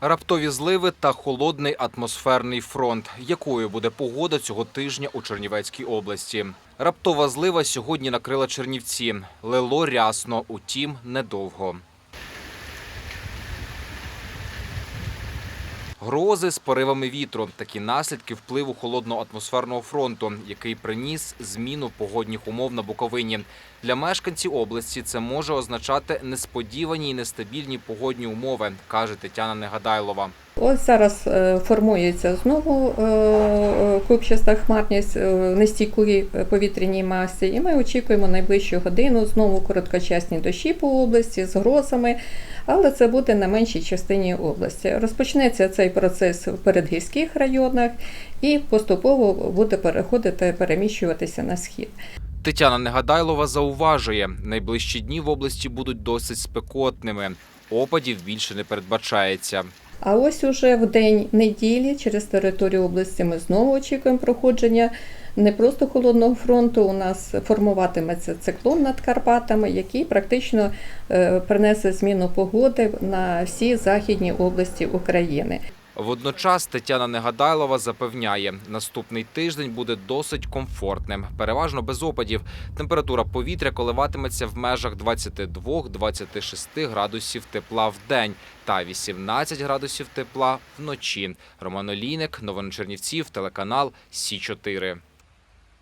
Раптові зливи та холодний атмосферний фронт. Якою буде погода цього тижня у Чернівецькій області? Раптова злива сьогодні накрила Чернівці. Лило рясно, утім недовго. Грози з поривами вітру такі наслідки впливу холодного атмосферного фронту, який приніс зміну погодних умов на Буковині. Для мешканців області це може означати несподівані і нестабільні погодні умови, каже Тетяна Негадайлова. Ось зараз е, формується знову е, е, купчаста хмарність в нестійкій повітряній масі, і ми очікуємо найближчу годину знову короткочасні дощі по області з грозами, але це буде на меншій частині області. Розпочнеться цей процес в передгірських районах і поступово буде переходити, переміщуватися на схід. Тетяна Негадайлова зауважує, найближчі дні в області будуть досить спекотними. Опадів більше не передбачається. А ось уже в день неділі через територію області ми знову очікуємо проходження не просто холодного фронту. У нас формуватиметься циклон над Карпатами, який практично е, принесе зміну погоди на всі західні області України. Водночас Тетяна Негадайлова запевняє, наступний тиждень буде досить комфортним, переважно без опадів. Температура повітря коливатиметься в межах 22-26 градусів тепла в день та 18 градусів тепла вночі. Роман Олійник, Новини Чернівців, телеканал Сі 4